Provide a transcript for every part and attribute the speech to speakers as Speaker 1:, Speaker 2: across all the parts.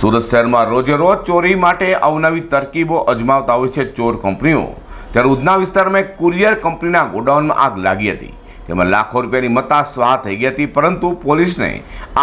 Speaker 1: સુરત શહેરમાં રોજે રોજ ચોરી માટે અવનવી તરકીબો અજમાવતા હોય છે ચોર કંપનીઓ. ત્યારે ઉધના વિસ્તારમાં એક કુરિયર કંપનીના ગોડાઉનમાં આગ લાગી હતી. તેમાં લાખો રૂપિયાની મતા સ્વાહ થઈ ગઈ હતી, પરંતુ પોલીસને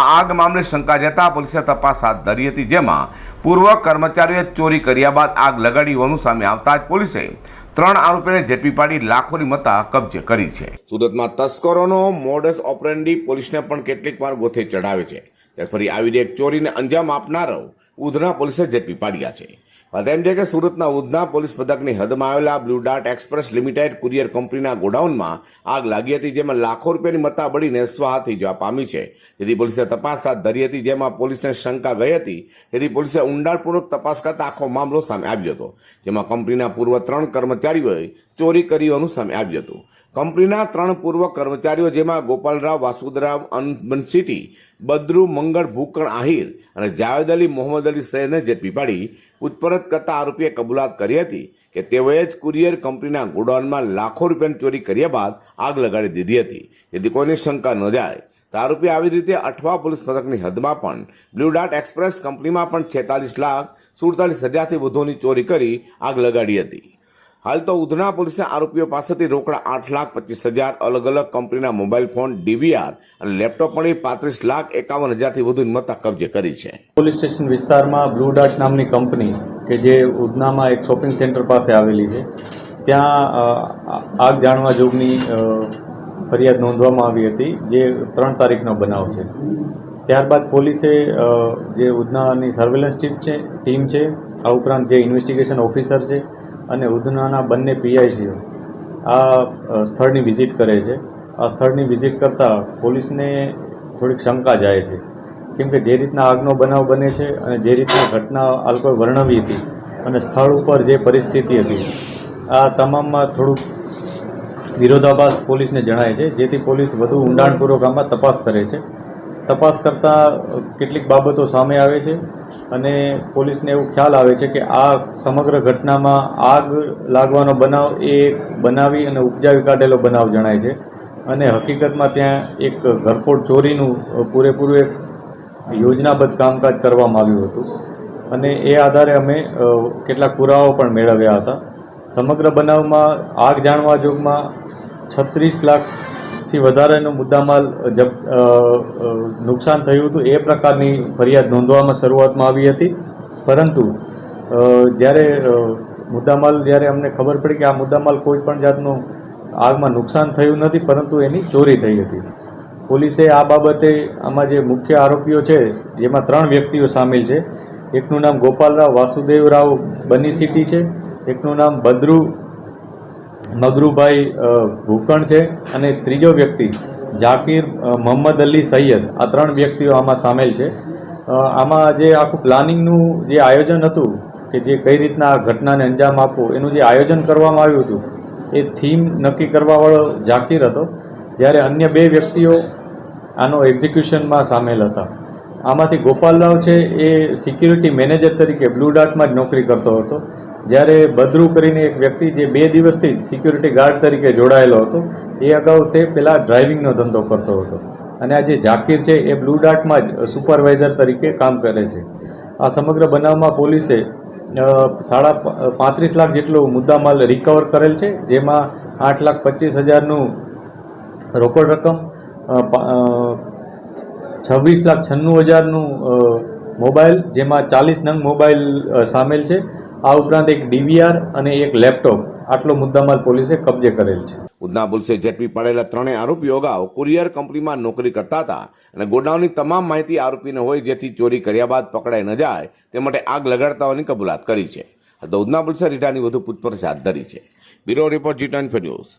Speaker 1: આ આગ મામલે શંકા જતા પોલીસે તપાસ હાથ ધરી હતી, જેમાં પૂર્વ કર્મચારીઓએ ચોરી કર્યા બાદ આગ લગાડી હોવાનું સામે આવતા જ પોલીસે ત્રણ આરોપીને ઝડપી પાડી લાખોની મતા કબજે કરી છે. સુરતમાં તસ્કરોનો મોડસ ઓપરેન્ડી પોલીસને પણ કેટલીક વાર ગોથે ચડાવે છે. ફરી આવીને એક ચોરીને અંજામ આપનારો ઉધના પોલીસે ઝડપી પાડ્યા છે. વાત એમ છે કે સુરતના ઉધના પોલીસ પથકની હદમાં આવેલા Blue Dart express limited courier કંપનીના ગોડાઉનમાં આગ લાગી હતી, જેમાં લાખો રૂપિયાની મત્તા બળીને સ્વાહા થઈ જવા પામી છે. જેથી પોલીસે તપાસ હાથ ધરી હતી, જેમાં પોલીસને શંકા ગઈ હતી. તેથી પોલીસે ઊંડાણપૂર્વક તપાસ કરતા આખો મામલો સામે આવ્યો હતો, જેમાં કંપનીના પૂર્વ ત્રણ કર્મચારીઓએ ચોરી કરી હોવાનું સામે આવ્યું હતું. કંપનીના ત્રણ પૂર્વ કર્મચારીઓ, જેમાં ગોપાલરાવ વાસુદરાવ અનબનસિટી બદ્રુ, મંગળ, ભૂકણ, આહિર અને જાવેદ અલી, મોહમ્મદ અલી સૈયદને ઝડપી પાડી પૂછપરછ કરતા આરોપીએ કબૂલાત કરી હતી કે તેઓએ જ કુરિયર કંપનીના ગોડાઉનમાં લાખો રૂપિયાની ચોરી કર્યા બાદ આગ લગાડી દીધી હતી. જેથી કોઈની શંકા ન જાય. તો આરોપી આવી રીતે અઠવા પોલીસ મથકની હદમાં પણ બ્લુ ડાર્ટ એક્સપ્રેસ કંપનીમાં પણ છેતાલીસ લાખ સુડતાલીસ હજારથી વધુની ચોરી કરી આગ લગાડી હતી. હાલ તો ઉધના પોલીસે આરોપીઓ પાસેથી રોકડા આઠ લાખ પચીસ હજાર અલગ અલગ કંપનીના મોબાઈલ ફોન, ડીવીઆર અને લેપટોપ મળી પાંત્રીસ લાખ એકાવન હજારથી વધુ મત્તા કબજે કરી છે.
Speaker 2: પોલીસ સ્ટેશન વિસ્તારમાં બ્લુ ડાર્ટ નામની કંપની કે જે ઉધનામાં એક શોપિંગ સેન્ટર પાસે આવેલી છે, ત્યાં આગ જાણવા જોગની ફરિયાદ નોંધવામાં આવી હતી, જે ત્રણ તારીખનો બનાવ છે. ત્યારબાદ પોલીસે જે ઉધનાની સર્વેલન્સ ટીમ છે ટીમ છે, આ ઉપરાંત જે ઇન્વેસ્ટિગેશન ઓફિસર છે અને ઉધનાના બંને પીઆઈસીઓ આ સ્થળની વિઝિટ કરે છે. આ સ્થળની વિઝિટ કરતાં પોલીસને થોડીક શંકા જાય છે. કેમ કે જે રીતના આગનો બનાવ બને છે અને જે રીતના ઘટના આ વર્ણવી હતી અને સ્થળ ઉપર જે પરિસ્થિતિ હતી, આ તમામમાં થોડુંક વિરોધાભાસ પોલીસને જણાય છે, જેથી પોલીસ વધુ ઊંડાણપૂર્વક આમાં તપાસ કરે છે. તપાસ કરતાં કેટલીક બાબતો સામે આવે છે. અને પોલીસને એવું ખ્યાલ આવે છે કે આ સમગ્ર ઘટનામાં આગ લાગવાનો બનાવ એ બનાવી અને ઉપજાવી કાઢેલો બનાવ જણાય છે. અને હકીકતમાં ત્યાં એક ઘરફોડ ચોરીનું પૂરેપૂરું એક યોજનાબદ્ધ કામકાજ કરવામાં આવ્યું હતું. અને એ આધારે અમે કેટલાક પુરાવાઓ પણ મેળવ્યા હતા. સમગ્ર બનાવમાં આગ જાણવા જોગમાં છત્રીસ લાખથી વધારેનો મુદ્દામાલ જપ નુકસાન થયું હતું એ પ્રકારની ફરિયાદ નોંધવામાં શરૂઆતમાં આવી હતી. પરંતુ જ્યારે મુદ્દામાલ, જ્યારે અમને ખબર પડી કે આ મુદ્દામાલ કોઈ પણ જાતનું આગમાં નુકસાન થયું નથી, પરંતુ એની ચોરી થઈ હતી. પોલીસે આ બાબતે આમાં જે મુખ્ય આરોપીઓ છે, જેમાં ત્રણ વ્યક્તિઓ સામેલ છે. એકનું નામ ગોપાલરાવ વાસુદેવરાવ બની સિટી છે. એકનું નામ બદ્રુ મગરુભાઈ ભૂકણ છે અને ત્રીજો વ્યક્તિ ઝાકીર મોહમ્મદ અલી સૈયદ. આ ત્રણ વ્યક્તિઓ આમાં સામેલ છે. આમાં જે આખું પ્લાનિંગનું જે આયોજન હતું કે જે કઈ રીતના આ ઘટનાને અંજામ આપવો, એનું જે આયોજન કરવામાં આવ્યું હતું, એ થીમ નક્કી કરવાવાળો ઝાકીર હતો. જ્યારે અન્ય બે વ્યક્તિઓ આનો એક્ઝિક્યુશનમાં સામેલ હતા. આમાંથી ગોપાલરાવ છે એ સિક્યુરિટી મેનેજર તરીકે બ્લુ ડાર્ટમાં જ નોકરી કરતો હતો. જ્યારે બદ્રુ કરીને એક વ્યક્તિ જે બે દિવસથી જ સિક્યુરિટી ગાર્ડ તરીકે જોડાયેલો હતો, એ અગાઉ તે પેલા ડ્રાઇવિંગનો ધંધો કરતો હતો. અને આ જે ઝાકીર છે, એ બ્લુ ડાર્ટમાં જ સુપરવાઇઝર તરીકે કામ કરે છે. આ સમગ્ર બનાવમાં પોલીસે સાડા પાંત્રીસ લાખ જેટલો મુદ્દામાલ રિકવર કરેલ છે, જેમાં આઠ લાખ પચીસ હજારનું રોકડ રકમ છવ્વીસ લાખ છન્નું હજારનું મોબાઈલ, જેમાં ચાલીસ નંગ મોબાઈલ સામેલ છે. આ ઉપરાંત એક ડીવીઆર અને એક લેપટોપ. આટલો મુદ્દામાલ પોલીસે કબજે કરેલ છે.
Speaker 1: ઉધના પોલીસે ઝડપી પડેલા ત્રણેય આરોપીઓ અગાઉ કુરિયર કંપનીમાં નોકરી કરતા હતા અને ગોડાઉનની તમામ માહિતી આરોપીને હોય જેથી ચોરી કર્યા બાદ પકડાઈ ન જાય, તે માટે આગ લગાડતા હોવાની કબૂલાત કરી છે. તો ઉધના પોલીસે રીટાની વધુ પૂછપરછ હાથ ધરી છે. Bureau report G ten news.